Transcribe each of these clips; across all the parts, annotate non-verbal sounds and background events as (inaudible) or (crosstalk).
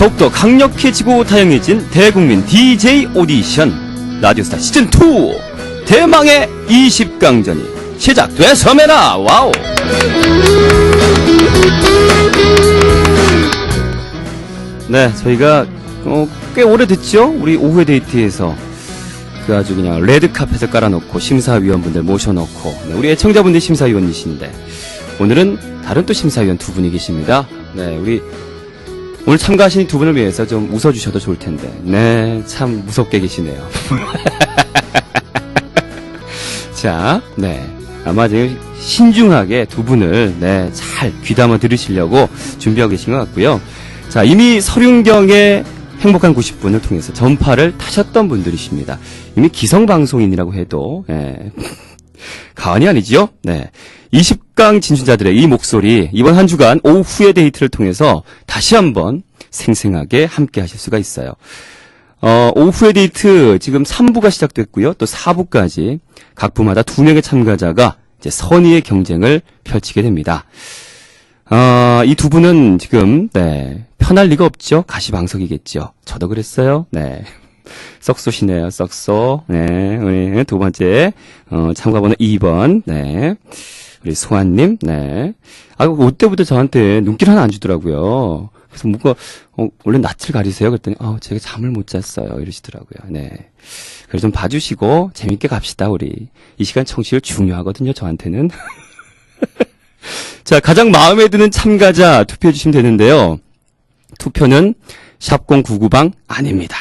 더욱더 강력해지고 다양해진 대국민 DJ 오디션. 라디오스타 시즌2 대망의 20강전이 시작됐어메라 와우. 네 저희가 어, 꽤 오래됐죠? 우리 오후의 데이트에서. 그 아주 그냥 레드카펫을 깔아놓고 심사위원분들 모셔놓고. 네, 우리 애청자분들 심사위원이신데. 오늘은 다른 또 심사위원 두 분이 계십니다. 네 우리 오늘 참가하신 두 분을 위해서 좀 웃어주셔도 좋을 텐데. 네, 참 무섭게 계시네요. (laughs) 자, 네. 아마 지금 신중하게 두 분을, 네, 잘 귀담아 들으시려고 준비하고 계신 것 같고요. 자, 이미 서륜경의 행복한 90분을 통해서 전파를 타셨던 분들이십니다. 이미 기성방송인이라고 해도, 예. (laughs) 가언이 아니지요? 네. 20강 진출자들의 이 목소리, 이번 한 주간 오후의 데이트를 통해서 다시 한번 생생하게 함께 하실 수가 있어요. 어, 오후의 데이트 지금 3부가 시작됐고요. 또 4부까지 각 부마다 두 명의 참가자가 이제 선의의 경쟁을 펼치게 됩니다. 어, 이 두 분은 지금, 네, 편할 리가 없죠? 가시방석이겠죠? 저도 그랬어요? 네. (laughs) 썩소시네요, 썩소. 네, 우리 두 번째, 어, 참가 번호 2번, 네. 우리 소환님, 네. 아, 올 때부터 저한테 눈길 하나 안 주더라고요. 그래서 뭔가, 어, 원래 낯을 가리세요? 그랬더니, 아, 제가 잠을 못 잤어요. 이러시더라고요. 네. 그래서 좀 봐주시고, 재밌게 갑시다, 우리. 이 시간 청취율 중요하거든요, 저한테는. (laughs) 자, 가장 마음에 드는 참가자 투표해주시면 되는데요. 투표는 샵099방 아닙니다.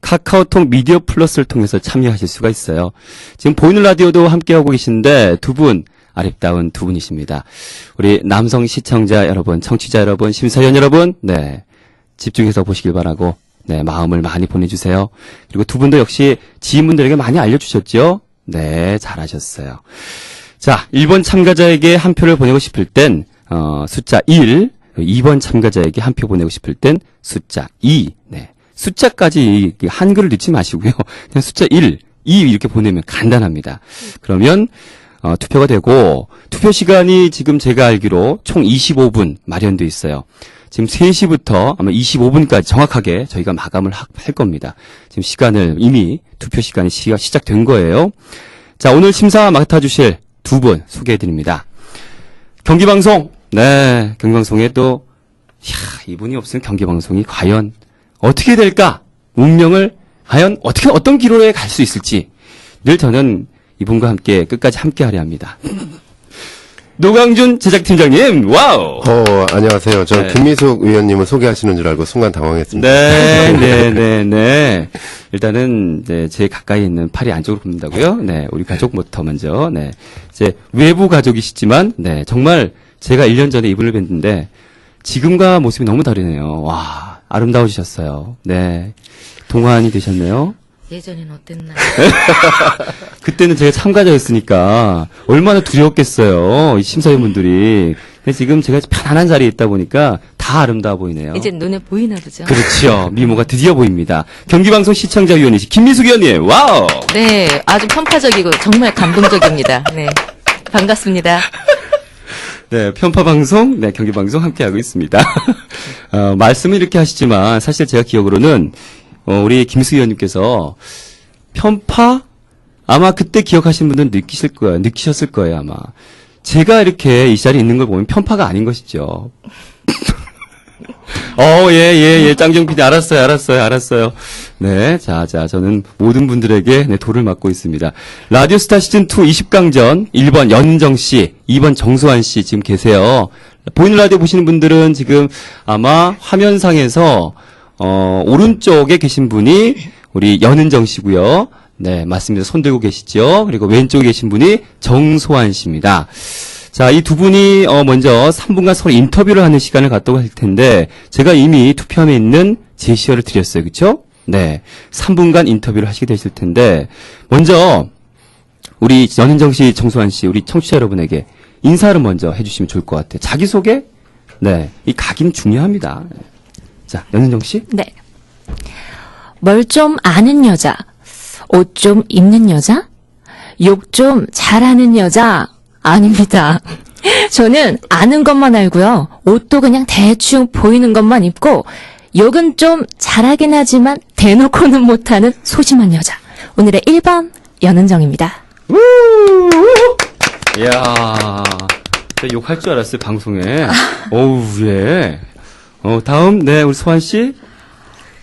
카카오톡 미디어 플러스를 통해서 참여하실 수가 있어요. 지금 보이는 라디오도 함께하고 계신데 두 분, 아름다운 두 분이십니다. 우리 남성 시청자 여러분, 청취자 여러분, 심사위원 여러분, 네. 집중해서 보시길 바라고, 네. 마음을 많이 보내주세요. 그리고 두 분도 역시 지인분들에게 많이 알려주셨죠? 네. 잘하셨어요. 자, 1번 참가자에게 한 표를 보내고 싶을 땐, 어, 숫자 1, 2번 참가자에게 한 표 보내고 싶을 땐 숫자 2, 네. 숫자까지 한글을 넣지 마시고요. 그냥 숫자 1, 2 이렇게 보내면 간단합니다. 그러면, 어, 투표가 되고, 투표 시간이 지금 제가 알기로 총 25분 마련돼 있어요. 지금 3시부터 아마 25분까지 정확하게 저희가 마감을 하- 할 겁니다. 지금 시간을 이미 투표 시간이 시- 시작된 거예요. 자, 오늘 심사 맡아주실 두 분 소개해드립니다. 경기방송, 네, 경기방송에 또, 이야, 이분이 없으면 경기방송이 과연 어떻게 될까? 운명을 과연 어떻게, 어떤 기로에 갈 수 있을지 늘 저는 이분과 함께 끝까지 함께 하려 합니다. 노강준 제작팀장님, 와우! 어, 안녕하세요. 저 네. 김미숙 의원님을 소개하시는 줄 알고 순간 당황했습니다. 네, (laughs) 네, 네, 네. 일단은 네, 제 가까이 있는 팔이 안쪽으로 굽는다고요. 네, 우리 가족부터 먼저. 네, 이제 외부 가족이시지만, 네, 정말 제가 1년 전에 이분을 뵀는데 지금과 모습이 너무 다르네요. 와, 아름다우셨어요. 네, 동안이 되셨네요. 예전엔 어땠나? (laughs) 그때는 제가 참가자였으니까 얼마나 두려웠겠어요. 이 심사위원분들이. 근데 지금 제가 편안한 자리에 있다 보니까 다 아름다워 보이네요. 이제 눈에 보이나 보죠? 그렇죠. 미모가 드디어 보입니다. 경기방송 시청자 위원이시 김미숙 의원님, 와우! 네, 아주 편파적이고 정말 감동적입니다. 네. 반갑습니다. 네, 편파방송, 네, 경기방송 함께하고 있습니다. (laughs) 어, 말씀은 이렇게 하시지만, 사실 제가 기억으로는, 어, 우리 김미숙 의원님께서 편파? 아마 그때 기억하시는 분들은 느끼실 거예요. 느끼셨을 거예요, 아마. 제가 이렇게 이 자리에 있는 걸 보면 편파가 아닌 것이죠. (laughs) 어, 예, 예, 예, 짱정 PD, 알았어요, 알았어요, 알았어요. 네, 자, 자, 저는 모든 분들에게 네, 도를 맡고 있습니다. 라디오스타 시즌2 20강전, 1번 연정 씨, 2번 정수환 씨 지금 계세요. 보이는 라디오 보시는 분들은 지금 아마 화면상에서, 어, 오른쪽에 계신 분이 우리 연은정 씨고요 네, 맞습니다. 손 들고 계시죠? 그리고 왼쪽에 계신 분이 정소환 씨입니다. 자, 이 두 분이 어 먼저 3분간 서로 인터뷰를 하는 시간을 갖도록 할 텐데 제가 이미 투표함에 있는 제시어를 드렸어요. 그렇죠? 네. 3분간 인터뷰를 하시게 되실 텐데 먼저 우리 연은정 씨, 정소환 씨, 우리 청취자 여러분에게 인사를 먼저 해 주시면 좋을 것 같아요. 자기 소개? 네. 이 각인 중요합니다. 자, 연은정 씨? 네. 뭘 좀 아는 여자, 옷 좀 입는 여자, 욕 좀 잘하는 여자, 아닙니다. (laughs) 저는 아는 것만 알고요. 옷도 그냥 대충 보이는 것만 입고, 욕은 좀 잘하긴 하지만 대놓고는 못하는 소심한 여자. 오늘의 1번 연은정입니다. 이야, 욕할 줄 알았어요, 방송에. 어우, 예. 어, 다음, 네, 우리 소환 씨.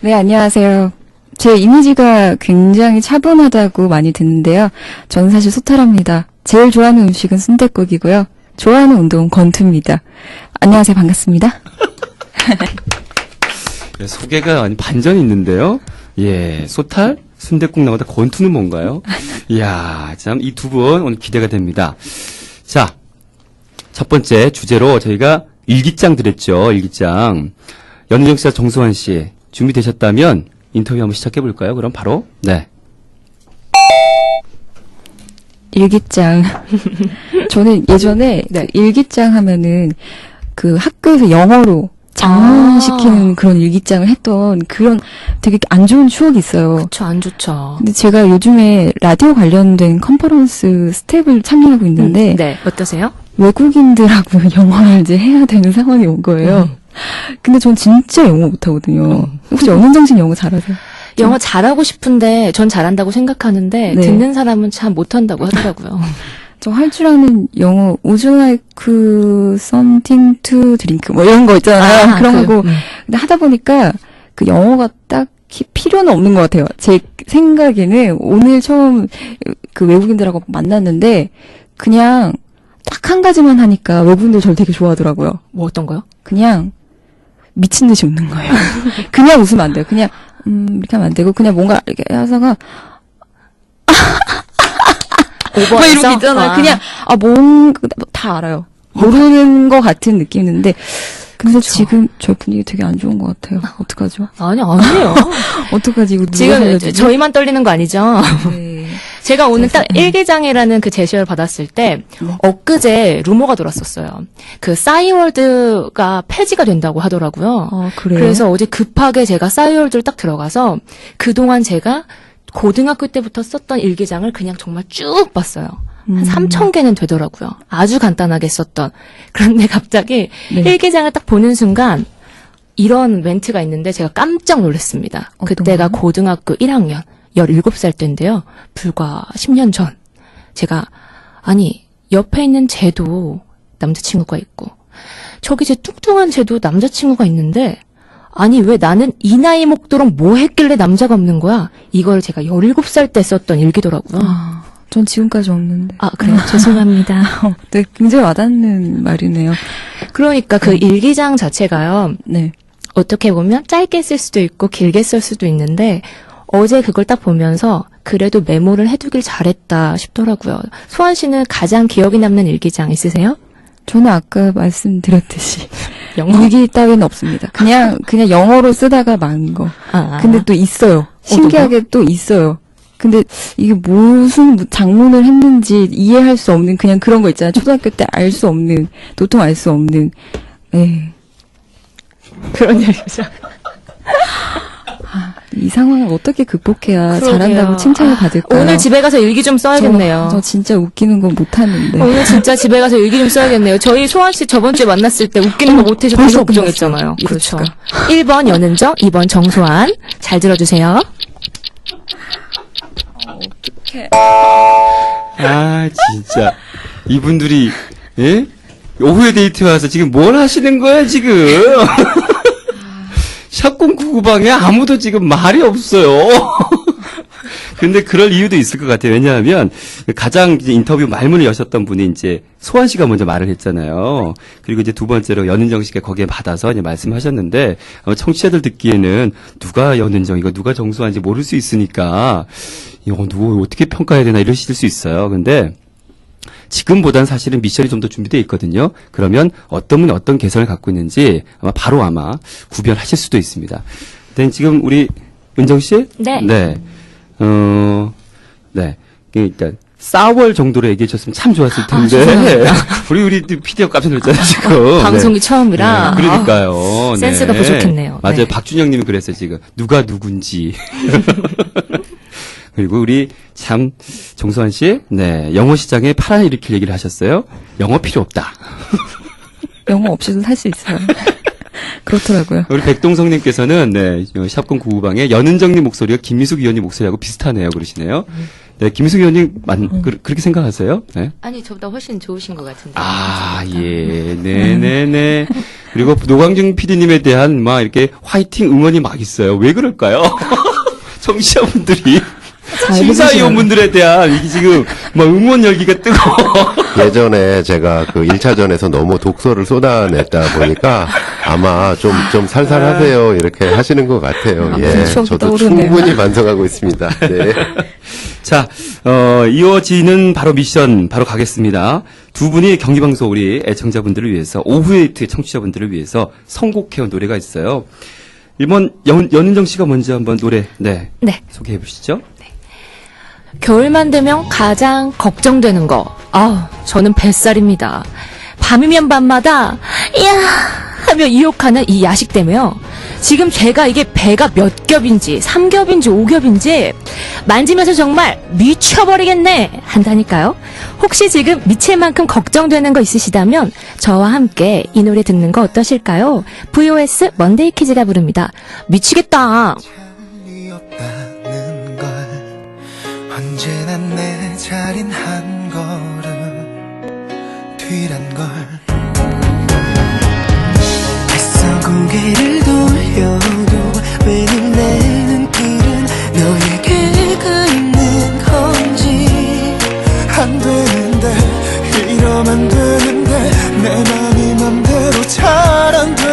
네, 안녕하세요. 제 이미지가 굉장히 차분하다고 많이 듣는데요. 저는 사실 소탈합니다. 제일 좋아하는 음식은 순댓국이고요. 좋아하는 운동은 권투입니다. 안녕하세요. 반갑습니다. (laughs) 예, 소개가 아니 반전이 있는데요. 예, 소탈, 순대국 나오다 권투는 뭔가요? (laughs) 이야, 참, 이 두 분 오늘 기대가 됩니다. 자, 첫 번째 주제로 저희가 일기장 드렸죠, 일기장. 연은정 씨와 정수환 씨, 준비되셨다면 인터뷰 한번 시작해 볼까요? 그럼 바로, 네. 일기장. (laughs) 저는 예전에 네. 그 일기장 하면은 그 학교에서 영어로 장문시키는 그런 일기장을 했던 그런 되게 안 좋은 추억이 있어요. 그쵸, 안 좋죠. 근데 제가 요즘에 라디오 관련된 컨퍼런스 스텝을 참여하고 있는데 네, 어떠세요? 외국인들하고 (laughs) 영어를 이제 해야 되는 상황이 온 거예요. 근데 전 진짜 영어 못하거든요. 혹시 연은정 씨는 영어 잘하세요? 영어 잘하고 싶은데 전 잘한다고 생각하는데 네. 듣는 사람은 참 못한다고 하더라고요. (laughs) 저 할 줄 아는 영어 would you like something to drink 뭐 이런 거 있잖아요. 아, 그런 그, 거고. 음. 근데 하다 보니까 그 영어가 딱히 필요는 없는 것 같아요. 제 생각에는 오늘 처음 그 외국인들하고 만났는데 그냥 딱 한 가지만 하니까 외국인들 저를 되게 좋아하더라고요. 뭐 어떤 거요? 그냥 미친 듯이 웃는 거예요. (laughs) 그냥 웃으면 안 돼요. 그냥 음 이렇게 하면 안 되고 그냥 뭔가 이렇게 하다가 (laughs) 오버해서? 막 이렇게 있잖아요. 아. 그냥 아 뭔가 다 알아요. 모르는 것 같은 느낌인데 근데 지금 저 분위기 되게 안 좋은 것 같아요. 어떡하죠? 아니, 아니에요. (laughs) 어떡하지? 이거 누가 지금? 저희만 떨리는 거 아니죠? 네. 제가 오늘 딱 일기장이라는 그 제시어를 받았을 때 네. 엊그제 루머가 돌았었어요. 그 싸이월드가 폐지가 된다고 하더라고요. 아 그래요? 그래서 어제 급하게 제가 싸이월드를 딱 들어가서 그동안 제가 고등학교 때부터 썼던 일기장을 그냥 정말 쭉 봤어요. 한 음. 3천 개는 되더라고요. 아주 간단하게 썼던. (laughs) 그런데 갑자기 네. 일기장을 딱 보는 순간 이런 멘트가 있는데 제가 깜짝 놀랐습니다. 어떤 그때가 거요? 고등학교 1학년, 17살 때인데요. 불과 10년 전. 제가, 아니, 옆에 있는 쟤도 남자친구가 있고, 저기 제 뚱뚱한 쟤도 남자친구가 있는데, 아니, 왜 나는 이 나이 먹도록 뭐 했길래 남자가 없는 거야? 이걸 제가 17살 때 썼던 일기더라고요. 아, 전 지금까지 없는데. 아, 그래요? 죄송합니다. (laughs) 어, 네, 굉장히 와닿는 말이네요. 그러니까 그 일기장 자체가요, 네. 어떻게 보면 짧게 쓸 수도 있고 길게 쓸 수도 있는데 어제 그걸 딱 보면서 그래도 메모를 해두길 잘했다 싶더라고요. 소환 씨는 가장 기억에 남는 일기장 있으세요? 저는 아까 말씀드렸듯이 (laughs) 영어? 일기 따위는 없습니다. 그냥 그냥 영어로 쓰다가 만 거. 아, 근데 또 있어요. 신기하게 또 있어요. 근데 이게 무슨 장문을 했는지 이해할 수 없는 그냥 그런 거 있잖아요. 초등학교 때 알 수 없는 도통 알 수 없는. 예. 그런 (laughs) 일기장. 이 상황을 어떻게 극복해야 그러게요. 잘한다고 칭찬을 받을까요? 오늘 집에 가서 일기 좀 써야겠네요. 저, 저 진짜 웃기는 건 못하는데. 오늘 진짜 집에 가서 일기 좀 써야겠네요. 저희 소환 씨 저번 주에 만났을 때 웃기는 거 못해서 되게 벌써 걱정했잖아요. 그렇죠. 1번 연은정, 2번 정소환. 잘 들어주세요. 아, 진짜. 이분들이, 예? 오후에 데이트 와서 지금 뭘 하시는 거야, 지금? (laughs) 샵공 구구방에 아무도 지금 말이 없어요. (laughs) 근데 그럴 이유도 있을 것 같아요. 왜냐하면 가장 인터뷰 말문을 여셨던 분이 이제 소환 씨가 먼저 말을 했잖아요. 그리고 이제 두 번째로 연은정 씨가 거기에 받아서 이제 말씀하셨는데 어, 청취자들 듣기에는 누가 연은정이고 누가 정수환인지 모를 수 있으니까 이거 누구 어떻게 평가해야 되나 이러실 수 있어요. 근데 지금보단 사실은 미션이 좀 더 준비되어 있거든요. 그러면 어떤 분이 어떤 개성을 갖고 있는지 아마 바로 아마 구별하실 수도 있습니다. 네, 지금 우리 은정 씨? 네. 네. 어, 네. 그러니까 싸월 정도로 얘기해 주셨으면 참 좋았을 텐데. (laughs) 우리 우리 PD가 깜짝 놀랐잖아요, 지금. (laughs) 방송이 네. 처음이라. 네, 그러니까요. 센스가 부족했네요. 맞아요. 네. 박준영 님이 그랬어요, 지금. 누가 누군지. (laughs) 그리고 우리 참 정수환 씨, 네 영어 시장에 파란 일으킬 얘기를 하셨어요. 영어 필요 없다. (laughs) 영어 없이도 살 수 있어요. (laughs) 그렇더라고요. 우리 백동성님께서는 네, 샵공 구구방의 연은정님 목소리가 김미숙 위원님 목소리하고 비슷하네요. 그러시네요. 네, 김미숙 위원님 만, 그, 렇게 생각하세요? 네. 아니, 저보다 훨씬 좋으신 것 같은데. 아, 예, 네네네. 그리고 노광중 PD님에 대한 막 이렇게 화이팅 응원이 막 있어요. 왜 그럴까요? (laughs) 청취자분들이. 잘 심사위원분들에 대한 이게 지금 막 응원 열기가 뜨거워. (laughs) 예전에 제가 그 1차전에서 너무 독서를 쏟아냈다 보니까 아마 좀, 좀 살살하세요. 이렇게 하시는 것 같아요. 예. 추억이 저도 떠오르네요. 충분히 반성하고 있습니다. 네. (laughs) 자, 어, 이어지는 바로 미션 바로 가겠습니다. 두 분이 경기방송 우리 애청자분들을 위해서 오후에 특히 청취자분들을 위해서 선곡해온 노래가 있어요. 이번 연, 연은정 씨가 먼저 한번 노래 네 네. 소개해 보시죠. 겨울만 되면 가장 걱정되는 거. 아, 저는 뱃살입니다. 밤이면 밤마다 이야 하며 이욕하는 이 야식 때문에요. 지금 제가 이게 배가 몇 겹인지, 삼겹인지, 오겹인지 만지면서 정말 미쳐버리겠네 한다니까요. 혹시 지금 미칠 만큼 걱정되는 거 있으시다면 저와 함께 이 노래 듣는 거 어떠실까요? VOS 먼데이 키즈가 부릅니다. 미치겠다. 언제나 내 자린 한 걸음 뒤란 걸. 애써 고개를 돌려도 왜늘내 눈길은 너에게 가 있는 건지. 안 되는데 이러면 안 되는데 내 맘이 맘대로 잘 안 돼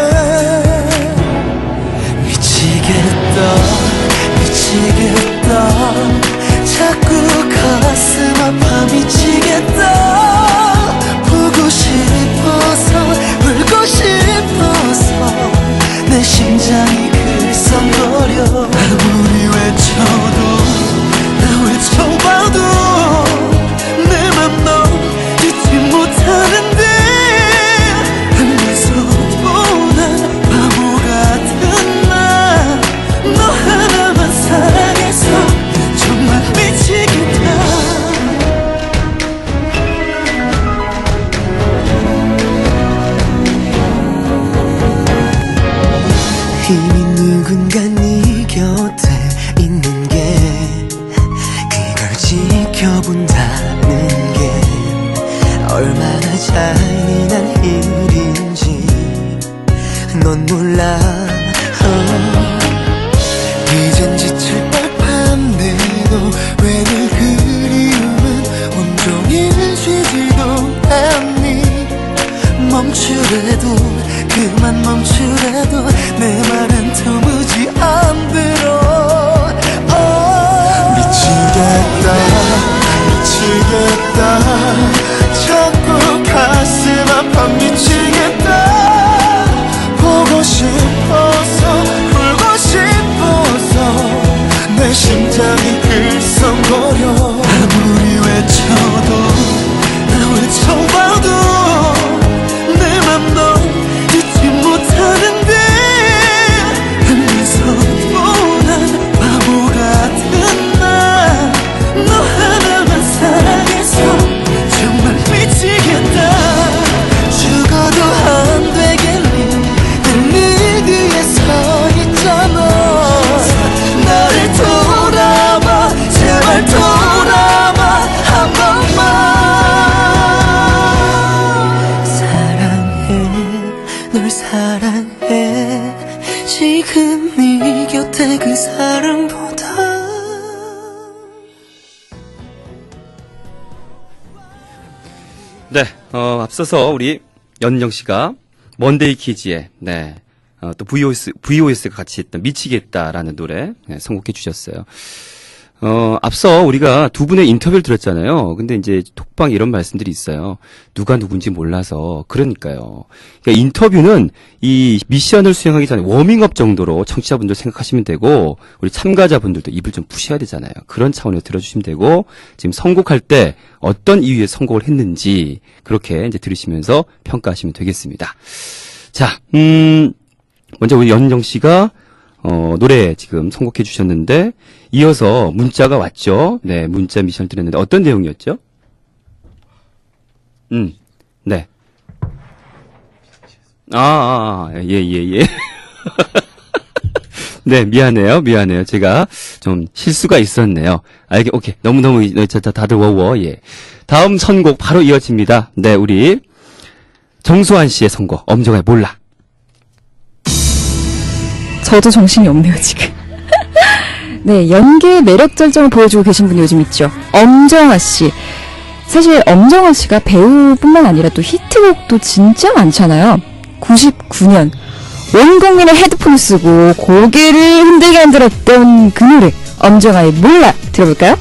미치겠다 미치겠다 미치겠다 사랑해 지금 네 곁에 그 사람보다 네, 어, 앞서서 우리 연정 씨가 먼데이 키즈의 네. 어, 또 VOS, VOS가 같이 했던 미치겠다라는 노래 네, 선곡해 주셨어요. 어, 앞서 우리가 두 분의 인터뷰를 들었잖아요. 근데 이제 톡방 이런 말씀들이 있어요. 누가 누군지 몰라서. 그러니까요. 그러니까 인터뷰는 이 미션을 수행하기 전에 워밍업 정도로 청취자분들 생각하시면 되고, 우리 참가자분들도 입을 좀 푸셔야 되잖아요. 그런 차원에서 들어주시면 되고, 지금 선곡할 때 어떤 이유에 선곡을 했는지, 그렇게 이제 들으시면서 평가하시면 되겠습니다. 자, 음, 먼저 우리 연정 씨가 어, 노래 지금 선곡해 주셨는데 이어서 문자가 왔죠. 네, 문자 미션 드렸는데 어떤 내용이었죠? 음. 네. 아, 아, 아, 예, 예, 예. (laughs) 네, 미안해요, 미안해요. 제가 좀 실수가 있었네요. 알게, 오케이. 너무너무, 다들 워워, 예. 다음 선곡 바로 이어집니다. 네, 우리 정수환 씨의 선곡, 엄정화의 몰라. 저도 정신이 없네요, 지금. (laughs) 네, 연기의 매력 절정을 보여주고 계신 분이 요즘 있죠. 엄정화 씨. 사실 엄정화 씨가 배우뿐만 아니라 또 히트곡도 진짜 많잖아요. 99년 온 국민의 헤드폰을 쓰고 고개를 흔들게 만들었던 그 노래 엄정화의 몰라 들어볼까요?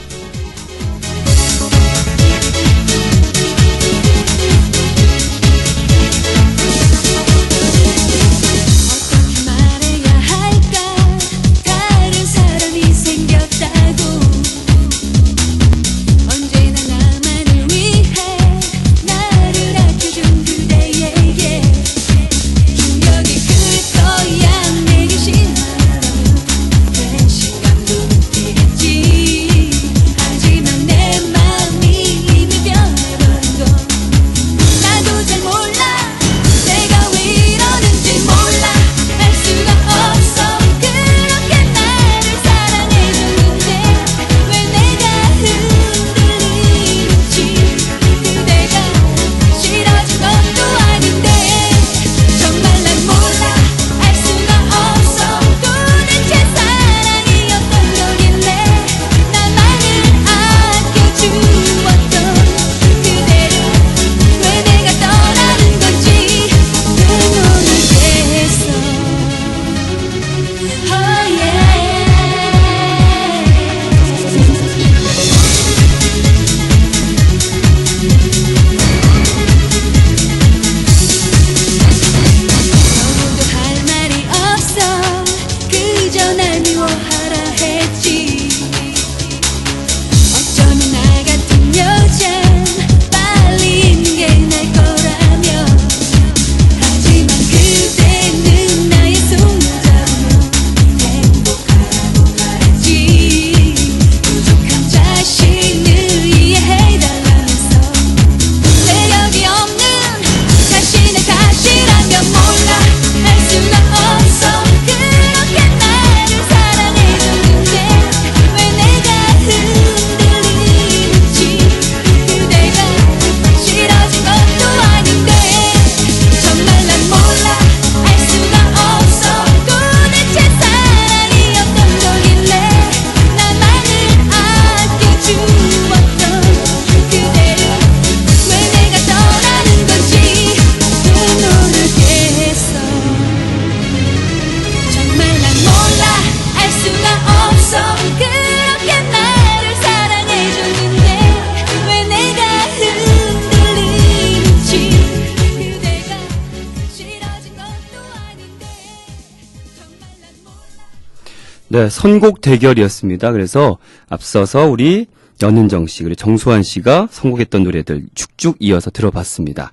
네, 선곡 대결이었습니다. 그래서 앞서서 우리 연은정 씨, 그리고 정수환 씨가 선곡했던 노래들 쭉쭉 이어서 들어봤습니다.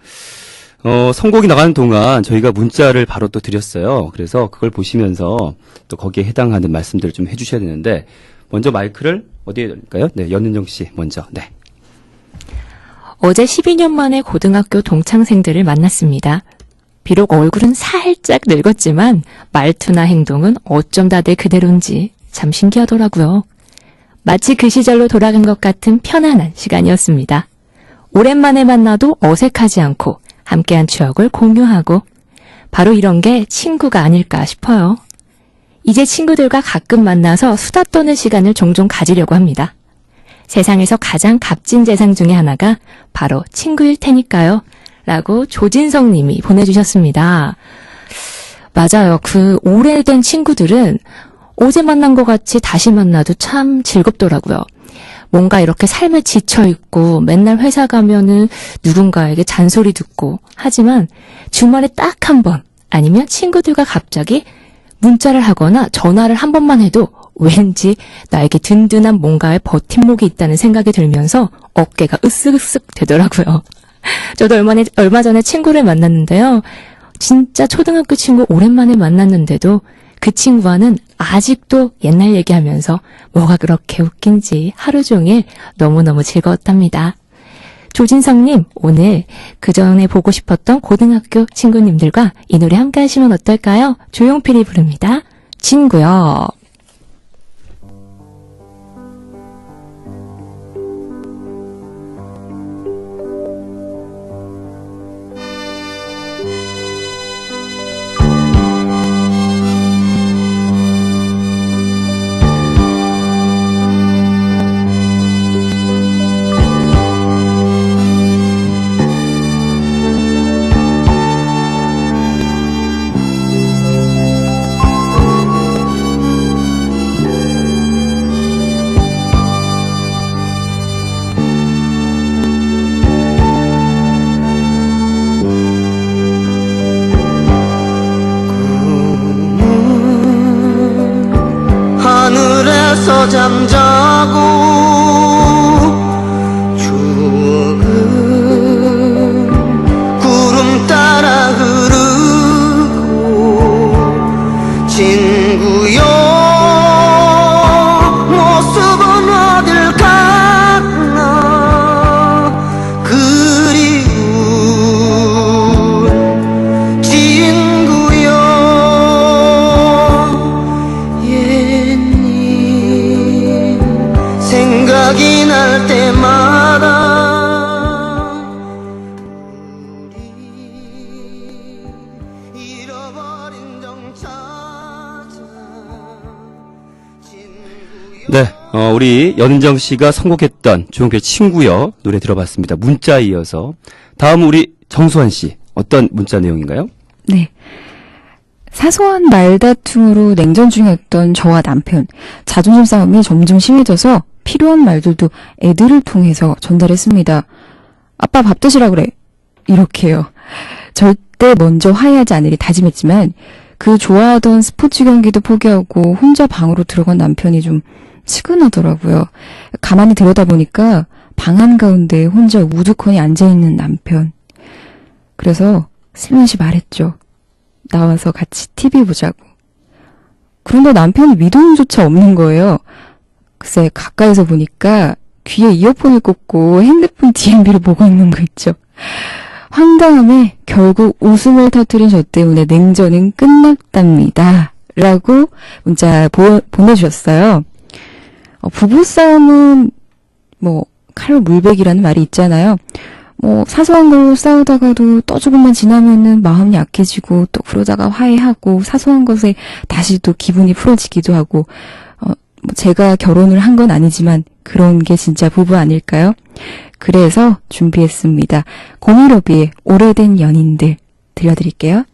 어, 선곡이 나가는 동안 저희가 문자를 바로 또 드렸어요. 그래서 그걸 보시면서 또 거기에 해당하는 말씀들을 좀 해주셔야 되는데, 먼저 마이크를 어디에 드릴까요? 네, 연은정 씨 먼저. 네. 어제 12년 만에 고등학교 동창생들을 만났습니다. 비록 얼굴은 살짝 늙었지만 말투나 행동은 어쩜 다들 그대로인지 참 신기하더라고요. 마치 그 시절로 돌아간 것 같은 편안한 시간이었습니다. 오랜만에 만나도 어색하지 않고 함께한 추억을 공유하고 바로 이런 게 친구가 아닐까 싶어요. 이제 친구들과 가끔 만나서 수다 떠는 시간을 종종 가지려고 합니다. 세상에서 가장 값진 재산 중에 하나가 바로 친구일 테니까요. 라고 조진성 님이 보내주셨습니다. 맞아요. 그 오래된 친구들은 어제 만난 것 같이 다시 만나도 참 즐겁더라고요. 뭔가 이렇게 삶에 지쳐있고 맨날 회사 가면은 누군가에게 잔소리 듣고 하지만 주말에 딱 한 번 아니면 친구들과 갑자기 문자를 하거나 전화를 한 번만 해도 왠지 나에게 든든한 뭔가의 버팀목이 있다는 생각이 들면서 어깨가 으쓱으쓱 되더라고요. 저도 얼마, 얼마 전에 친구를 만났는데요. 진짜 초등학교 친구 오랜만에 만났는데도 그 친구와는 아직도 옛날 얘기하면서 뭐가 그렇게 웃긴지 하루 종일 너무너무 즐거웠답니다. 조진성님, 오늘 그 전에 보고 싶었던 고등학교 친구님들과 이 노래 함께 하시면 어떨까요? 조용필이 부릅니다. 친구요. 우리 연정 씨가 선곡했던 조용필 친구여 노래 들어봤습니다. 문자 이어서 다음 우리 정수환 씨 어떤 문자 내용인가요? 네. 사소한 말다툼으로 냉전 중이었던 저와 남편. 자존심 싸움이 점점 심해져서 필요한 말들도 애들을 통해서 전달했습니다. 아빠 밥 드시라 그래. 이렇게요. 절대 먼저 화해하지 않으리 다짐했지만 그 좋아하던 스포츠 경기도 포기하고 혼자 방으로 들어간 남편이 좀 치근하더라고요. 가만히 들여다보니까 방 한가운데 혼자 우두커니 앉아있는 남편. 그래서 슬며시 말했죠. 나와서 같이 TV 보자고. 그런데 남편이 미동조차 없는 거예요. 글쎄, 가까이서 보니까 귀에 이어폰을 꽂고 핸드폰 DMB를 보고 있는 거 있죠. 황당함에 결국 웃음을 터뜨린 저 때문에 냉전은 끝났답니다. 라고 문자 보, 보내주셨어요. 어, 부부싸움은 뭐 칼로 물베기라는 말이 있잖아요. 뭐 사소한 걸로 싸우다가도 또 조금만 지나면은 마음이 약해지고 또 그러다가 화해하고 사소한 것에 다시 또 기분이 풀어지기도 하고 어, 뭐 제가 결혼을 한 건 아니지만 그런 게 진짜 부부 아닐까요? 그래서 준비했습니다. 고미러비의 오래된 연인들 들려드릴게요.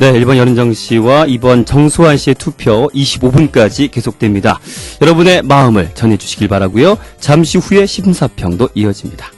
네, 1번 연은정 씨와 2번 정수환 씨의 투표 25분까지 계속됩니다. 여러분의 마음을 전해주시길 바라고요. 잠시 후에 심사평도 이어집니다.